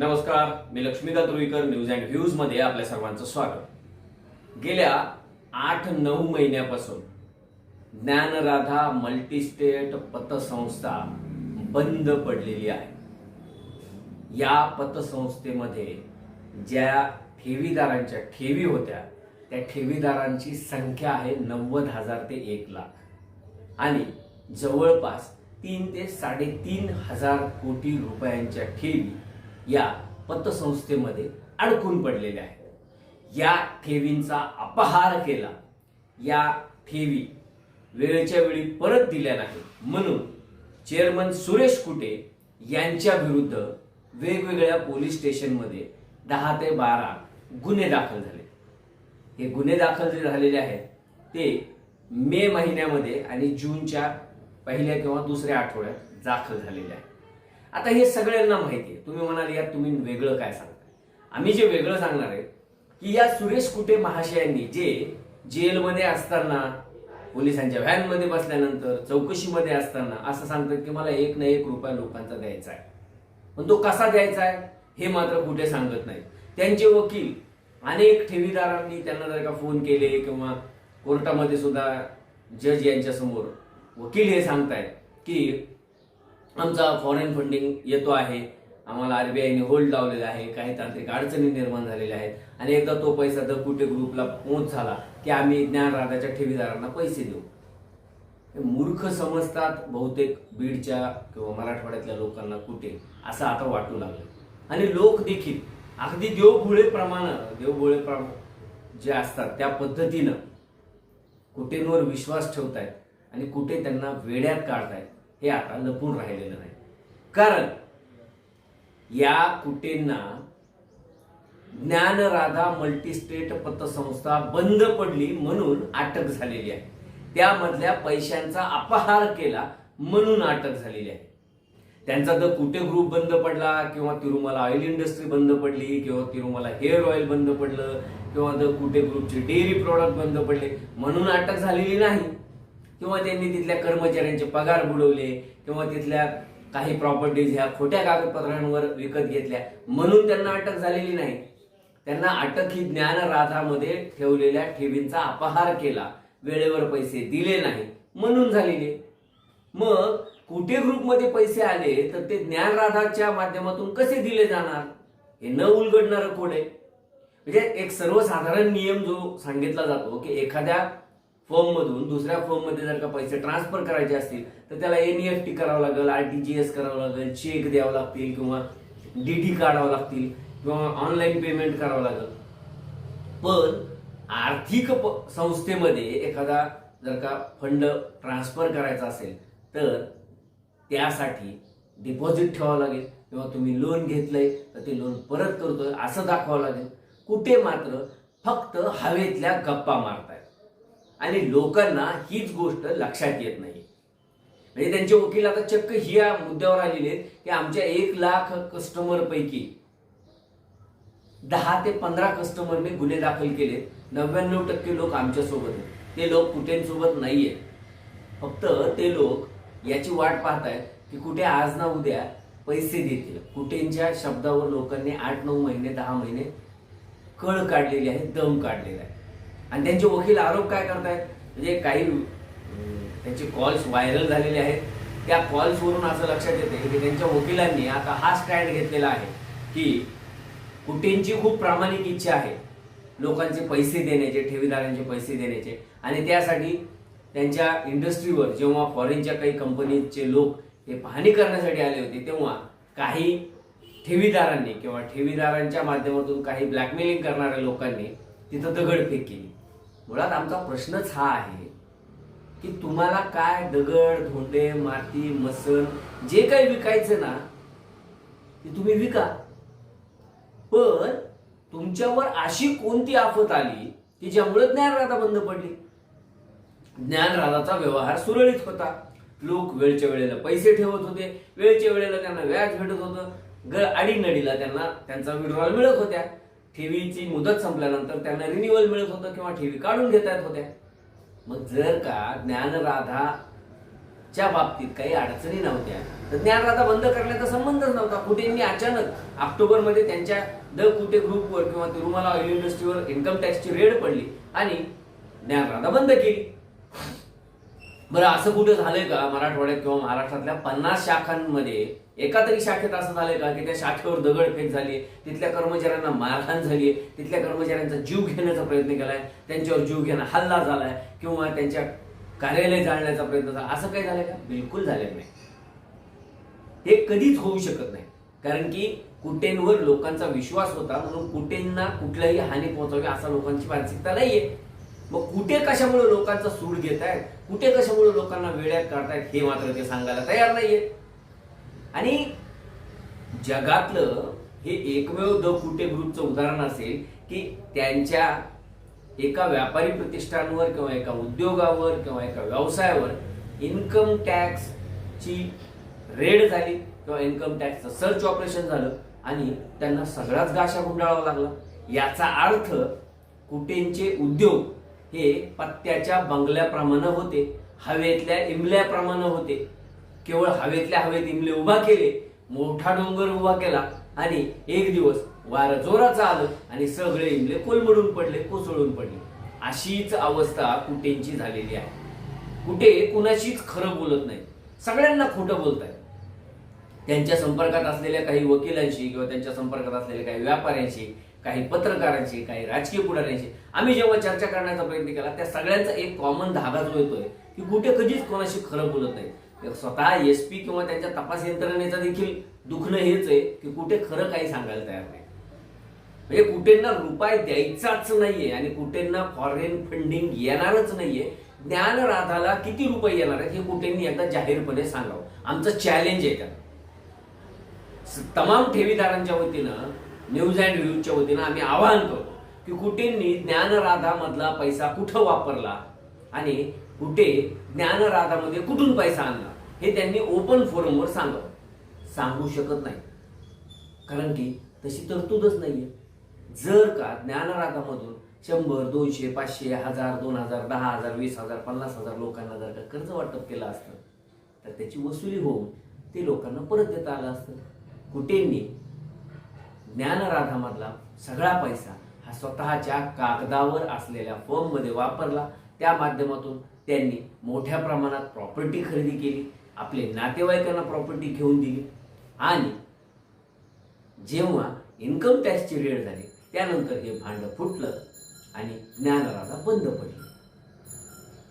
नमस्कार मी Laxmikant Ruikar news and व्ह्यूजमध्ये आपल्या सर्वांचं स्वागत. गेल्या आठ नऊ महिन्यापासून ज्ञानराधा मल्टीस्टेट पतसंस्था बंद पडलेली आहे. या पतसंस्थेमध्ये ज्या ठेवीदारांच्या ठेवी होत्या त्या ठेवीदारांची संख्या आहे नव्वद हजार ते एक लाख. आणि जवळपास तीन ते साडेतीन हजार कोटी रुपयांच्या ठेवी या पतसंस्थेमध्ये अडकून पडलेल्या आहेत. या ठेवींचा अपहार केला. या ठेवी वेळेच्या वेळी परत दिल्या नाही म्हणून चेअरमन सुरेश कुटे यांच्या विरुद्ध वेगवेगळ्या पोलीस स्टेशनमध्ये दहा ते बारा गुन्हे दाखल झाले. हे गुन्हे दाखल जे झालेले आहेत ते मे महिन्यामध्ये आणि जूनच्या पहिल्या किंवा दुसऱ्या आठवड्यात दाखल झालेले आहेत. आता हे सगळ्यांना माहिती आहे. तुम्ही म्हणाल यात तुम्ही वेगळं काय सांगताय आम्ही जे वेगळं सांगणार आहे की या सुरेश कुटे महाशयांनी जे जेलमध्ये असताना पोलिसांच्या व्हॅनमध्ये बसल्यानंतर चौकशीमध्ये असताना असं सांगतात की मला एक ना एक रुपया लोकांचा द्यायचा आहे. पण तो कसा द्यायचा आहे हे मात्र कुठे सांगत नाही त्यांचे वकील अनेक ठेवीदारांनी त्यांना जर का फोन केले किंवा कोर्टामध्ये सुद्धा जज यांच्यासमोर वकील हे सांगतायत की आमचा फॉरेन फंडिंग येतो आहे. आम्हाला आरबीआयने होल्ड लावलेला आहे. काही तांत्रिक अडचणी निर्माण झालेल्या आहेत. आणि एकदा तो पैसा द कुठे ग्रुपला पोहोच झाला की आम्ही ज्ञानराधाच्या ठेवीदारांना पैसे देऊ. हे मूर्ख समजतात बहुतेक बीडच्या किंवा मराठवाड्यातल्या लोकांना कुठे. असं आता वाटू लागलं. आणि लोक देखील अगदी देवभोळे प्रमाण देवभोळे प्रमाण जे असतात त्या पद्धतीनं कुटेंवर विश्वास ठेवतायत आणि कुठे त्यांना वेड्यात काढतायत. हे आता लपून राहिलेलं नाही. कारण या कुटेंना ज्ञानराधा मल्टीस्टेट पतसंस्था बंद पडली म्हणून अटक झालेली आहे. त्यामधल्या पैशांचा अपहार केला म्हणून अटक झालेली आहे. त्यांचा द कुटे ग्रुप बंद पडला किंवा तिरुमला ऑइल इंडस्ट्री बंद पडली किंवा तिरुमला हेअर ऑइल बंद पडलं किंवा द कुटे ग्रुपचे डेअरी प्रॉडक्ट बंद पडले म्हणून अटक झालेली नाही. किंवा त्यांनी तिथल्या कर्मचाऱ्यांचे पगार बुडवले किंवा तिथल्या काही प्रॉपर्टीज ह्या खोट्या कागदपत्रांवर विकत घेतल्या. म्हणून त्यांना अटक झालेली नाही. त्यांना अटक ही ज्ञानराधामध्ये ठेवलेल्या ठेवींचा अपहार केला. वेळेवर पैसे दिले नाही. म्हणून झालेले. मग कुठे ग्रुपमध्ये पैसे आले तर ते ज्ञानराधाच्या माध्यमातून कसे दिले जाणार? हे न उलगडणारं कोण आहे? म्हणजे एक सर्वसाधारण नियम जो सांगितला जातो की एखाद्या फॉर्ममधून दुसऱ्या फॉर्ममध्ये जर का पैसे ट्रान्सफर करायचे असतील तर त्याला एनईएफटी करावं लागेल आरटीजीएस करावं लागेल चेक द्यावं लागतील किंवा डीडी काढावं लागतील किंवा ऑनलाईन पेमेंट करावं लागेल. पण आर्थिक प- संस्थेमध्ये एखादा जर का फंड ट्रान्सफर करायचा असेल तर त्यासाठी डिपॉझिट ठेवावं लागेल. किंवा तुम्ही लोन घेतलंय तर ते लोन परत करतोय असं दाखवावं लागेल. कुठे मात्र फक्त हवेतल्या गप्पा मारताय. आणि लोकांना हीच गोष्ट लक्षात येत नाही. म्हणजे त्यांचे वकील आता चक्क ही या मुद्द्यावर आलेले आहेत की आमच्या एक लाख कस्टमर पैकी दहा ते पंधरा कस्टमरने गुन्हे दाखल केले. नव्याण्णव टक्के लोक आमच्यासोबत आहेत. ते लोक कुठेंसोबत नाहीये. फक्त ते लोक याची वाट पाहतायत की कुठे आज ना उद्या पैसे देतील. कुठेंच्या शब्दावर लोकांनी आठ नऊ महिने दहा महिने कळ काढलेली आहे दम काढलेला आहे. आणि त्यांचे वकील आरोप काय करतायत? म्हणजे काही त्यांचे कॉल्स व्हायरल झालेले आहेत. त्या कॉल्सवरून असं लक्षात येते की त्यांच्या वकिलांनी आता हा स्टँड घेतलेला आहे की कुटेंची खूप प्रामाणिक इच्छा आहे लोकांचे पैसे देण्याचे ठेवीदारांचे पैसे देण्याचे. आणि त्यासाठी त्यांच्या इंडस्ट्रीवर जेव्हा फॉरेनच्या काही कंपनीचे लोक हे पाहणी करण्यासाठी आले होते तेव्हा काही ठेवीदारांनी किंवा ठेवीदारांच्या माध्यमातून काही ब्लॅकमेलिंग करणाऱ्या लोकांनी तिथं दगडफेक केली. मुळात आमचा प्रश्नच हा आहे की तुम्हाला काय दगड धोंडे माती मसन जे काही विकायचं ना ते तुम्ही विका. पण तुमच्यावर अशी कोणती आफत आली की ज्यामुळे ज्ञानराधा बंद पडली? ज्ञानराधाचा व्यवहार सुरळीत होता. लोक वेळच्या वेळेला पैसे ठेवत होते. वेळच्या वेळेला त्यांना व्याज भेटत होतं. ग अडीनडीला त्यांना त्यांचा विड्रॉल मिळत होत्या. ठेवीची मुदत संपल्यानंतर त्यांना रिन्युअल मिळत होतं किंवा ठेवी काढून घेता येत होत्या. मग जर का ज्ञानराधा च्या बाबतीत काही अडचणी नव्हत्या तर ज्ञानराधा बंद करण्याचा संबंधच नव्हता. कुठेंनी अचानक ऑक्टोबरमध्ये त्यांच्या द कुटे ग्रुपवर किंवा तिरुमाला ऑइल इंडस्ट्रीवर इन्कम टॅक्सची रेड पडली आणि ज्ञानराधा बंद केली. बरं असं कुठे झालंय का मराठवाड्यात किंवा महाराष्ट्रातल्या पन्नास शाखांमध्ये? एका तरी शाखेत असं झालंय का की त्या शाखेवर दगडफेक झाली तिथल्या कर्मचाऱ्यांना मारहाण झाली तिथल्या कर्मचाऱ्यांचा जीव घेण्याचा प्रयत्न केलाय त्यांच्यावर जीव घेणं हल्ला झालाय किंवा त्यांच्या कार्यालय जाळण्याचा प्रयत्न झाला? असं काही झालंय का? बिलकुल झालेलं नाही. हे कधीच होऊ शकत नाही. कारण की कुटेंवर लोकांचा विश्वास होता म्हणून कुटेंना कुठल्याही हानी पोहोचावी असा लोकांची मानसिकता नाहीये. मग कुठे कशामुळे लोकांचा सूड घेत आहेत कुठे कशामुळे लोकांना वेळ्यात काढतायत? हे मात्र ते सांगायला तयार नाहीये. आणि जगातलं हे एकमेव द कुटे ग्रुपचं उदाहरण असेल की त्यांच्या एका व्यापारी प्रतिष्ठानवर किंवा एका उद्योगावर किंवा एका व्यवसायावर इन्कम टॅक्सची रेड झाली किंवा इन्कम टॅक्सचं सर्च ऑपरेशन झालं आणि त्यांना सगळाच गाशा गुंडाळावा लागला. याचा अर्थ कुटेंचे उद्योग हे पत्त्याच्या बंगल्याप्रमाणे होते हवेतल्या इमल्याप्रमाणे होते. केवळ हवेतल्या हवेत इमले उभा केले मोठा डोंगर उभा केला आणि एक दिवस वारं जोराचं आलं आणि सगळे इमले कोलमडून पडले कोसळून पडले. अशीच अवस्था कुटेंची झालेली आहे. कुठे कुणाशीच खरं बोलत नाही. सगळ्यांना खोटं बोलताय त्यांच्या संपर्कात असलेल्या काही वकिलांशी किंवा त्यांच्या संपर्कात असलेल्या काही व्यापाऱ्यांशी काही पत्रकारांचे काही राजकीय पुढाऱ्यांशी. आम्ही जेव्हा चर्चा करण्याचा प्रयत्न केला त्या सगळ्यांचा एक कॉमन धागा जो येतोय की कुठे कधीच कोणाशी खरं बोलत नाही. स्वतः एस पी किंवा त्यांच्या तपास यंत्रणेचा देखील दुखणं हेच आहे की कुठे खरं काही सांगायला तयार नाही. म्हणजे कुठेंना रुपये द्यायचाच नाहीये आणि कुठेंना फॉरेन फंडिंग येणारच नाहीये. ज्ञानराधाला किती रुपये येणार आहेत हे कुठेंनी एकदा जाहीरपणे सांगावं. आमचं चॅलेंज आहे त्यात. तमाम ठेवीदारांच्या वतीनं न्यूज अँड व्ह्यूजच्या वतीनं आम्ही आवाहन करतो की कुठेंनी ज्ञानराधामधला पैसा कुठं वापरला आणि कुठे ज्ञानराधामध्ये कुठून पैसा आणला हे त्यांनी ओपन फोरमवर सांगावं सांगू शकत नाही. कारण की तशी तरतूदच नाहीये. जर का ज्ञानराधामधून शंभर दोनशे पाचशे हजार दोन हजार दहा हजार वीस हजार पन्नास हजार लोकांना जर का कर्ज वाटप केलं असतं तर त्याची वसुली होऊन ते लोकांना परत देता आलं असतं. कुठेंनी ज्ञानराधामधला सगळा पैसा हा स्वतःच्या कागदावर असलेल्या फर्ममध्ये वापरला. त्या माध्यमातून त्यांनी मोठ्या प्रमाणात प्रॉपर्टी खरेदी केली. आपले नातेवाईकांना प्रॉपर्टी घेऊन दिली. आणि जेव्हा इन्कम टॅक्सची रेड झाली त्यानंतर हे भांड फुटलं आणि ज्ञानराधा बंद पडली.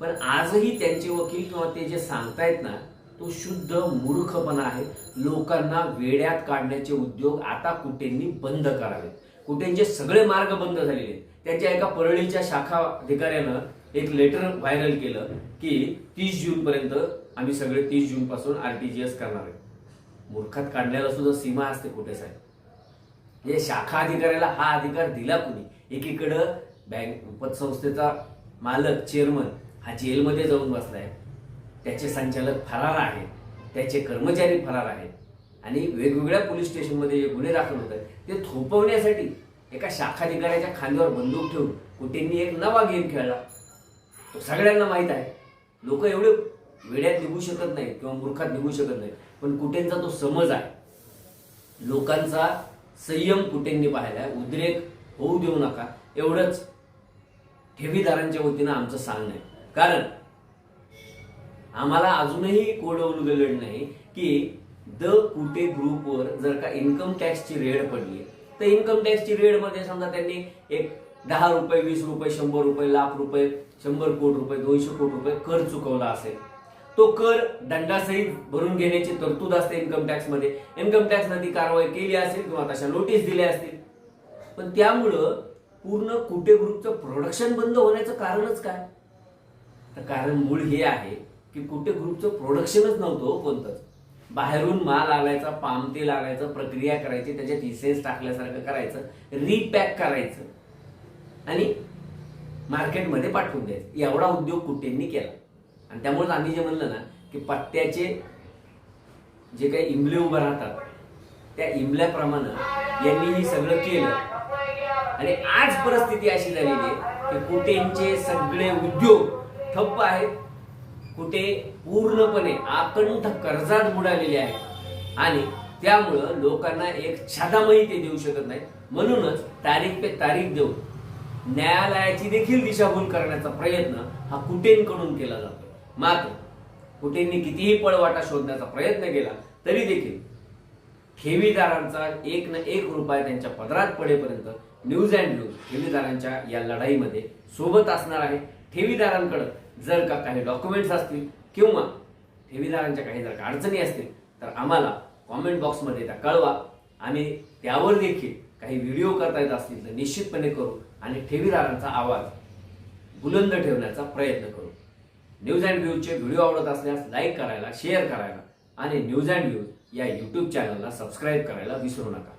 पण आजही त्यांचे वकील किंवा ते जे सांगतायत ना तो शुद्ध मूर्खपणा आहे. लोकांना वेड्यात काढण्याचे उद्योग आता कुठेंनी बंद करावे कुठेंचे सगळे मार्ग बंद झालेले आहेत. त्यांच्या एका परळीच्या शाखा अधिकाऱ्यानं एक लेटर व्हायरल केलं की तीस जून पर्यंत आम्ही सगळे तीस जून पासून आरटीजीएस करणार आहे. मूर्खात काढण्याला सुद्धा सीमा असते कुठे साहेब? म्हणजे शाखा अधिकाऱ्याला हा अधिकार दिला कुणी? एकीकडं बँक पतसंस्थेचा मालक चेअरमन हा जेलमध्ये जाऊन बसलाय. त्याचे संचालक फरार आहेत त्याचे कर्मचारी फरार आहेत. आणि वेगवेगळ्या पोलीस स्टेशनमध्ये जे गुन्हे दाखल होत आहेत ते थोपवण्यासाठी एका शाखाधिकाऱ्याच्या खांद्यावर बंदूक ठेवून कुठेंनी एक नवा गेम खेळला. तो सगळ्यांना माहीत आहे. लोक एवढे वेड्यात निघू शकत नाही किंवा मूर्खात निघू शकत नाही पण कुठेंचा तो समज आहे. लोकांचा संयम कुठेंनी आहे? उद्रेक होऊ देऊ नका. एवढंच ठेवीदारांच्या वतीनं आमचं सांगणं आहे. कारण आम्हाला अजूनही कोड उलगडलं नाही की द कुटे ग्रुपवर जर का इन्कम टॅक्सची रेड पडली तर इन्कम टॅक्सची रेडमध्ये समजा त्यांनी एक दहा रुपये वीस रुपये शंभर रुपये लाख रुपये शंभर कोटी रुपये दोनशे कोटी रुपये कर चुकवला असेल. तो कर दंडासहित भरून घेण्याची तरतूद असते इन्कम टॅक्समध्ये इन्कम टॅक्स ती कारवाई केली असेल किंवा तशा नोटीस दिल्या असतील. पण त्यामुळं पूर्ण कुटे ग्रुपचं प्रोडक्शन बंद होण्याचं कारणच काय? तर कारण मूळ हे आहे की कुठे ग्रुपचं प्रोडक्शनच नव्हतं हो कोणतंच. बाहेरून माल आणायचा पाम तेल आणायचं प्रक्रिया करायची त्याच्यात इसेन्स टाकल्यासारखं करायचं रिपॅक करायचं. आणि मार्केटमध्ये पाठवून द्यायचं. एवढा उद्योग कुठेंनी केला. आणि त्यामुळेच आम्ही जे म्हणलं ना की पत्त्याचे जे काही इमले उभं राहतात त्या इमल्याप्रमाणे यांनी हे सगळं केलं. आणि आज परिस्थिती अशी झालेली आहे की कुटेंचे सगळे उद्योग ठप्प आहेत. कुठे पूर्णपणे आकंठ कर्जात बुडालेले आहेत. आणि त्यामुळं लोकांना एक छादामही ते देऊ शकत नाही म्हणूनच तारीख पे तारीख देऊन न्यायालयाची देखील दिशाभूल करण्याचा प्रयत्न हा कुटेंकडून केला जातो मात्र कुटेंनी कितीही पळवाटा शोधण्याचा प्रयत्न केला तरी देखील ठेवीदारांचा एक न एक रुपया त्यांच्या पदरात पडेपर्यंत न्यूज अँड न्यूज ठेवीदारांच्या या लढाईमध्ये सोबत असणार आहे. ठेवीदारांकडे जर का काही डॉक्युमेंट्स असतील किंवा ठेवीदारांच्या काही जर का अडचणी असतील तर आम्हाला कॉमेंट बॉक्समध्ये त्या कळवा. आणि त्यावर देखील काही व्हिडिओ करता येत असतील तर निश्चितपणे करू आणि ठेवीदारांचा आवाज बुलंद ठेवण्याचा प्रयत्न करू. न्यूज अँड व्ह्यूजचे व्हिडिओ आवडत असल्यास लाईक करायला शेअर करायला आणि न्यूज अँड व्ह्यूज या यूट्यूब चॅनलला सबस्क्राईब करायला विसरू नका.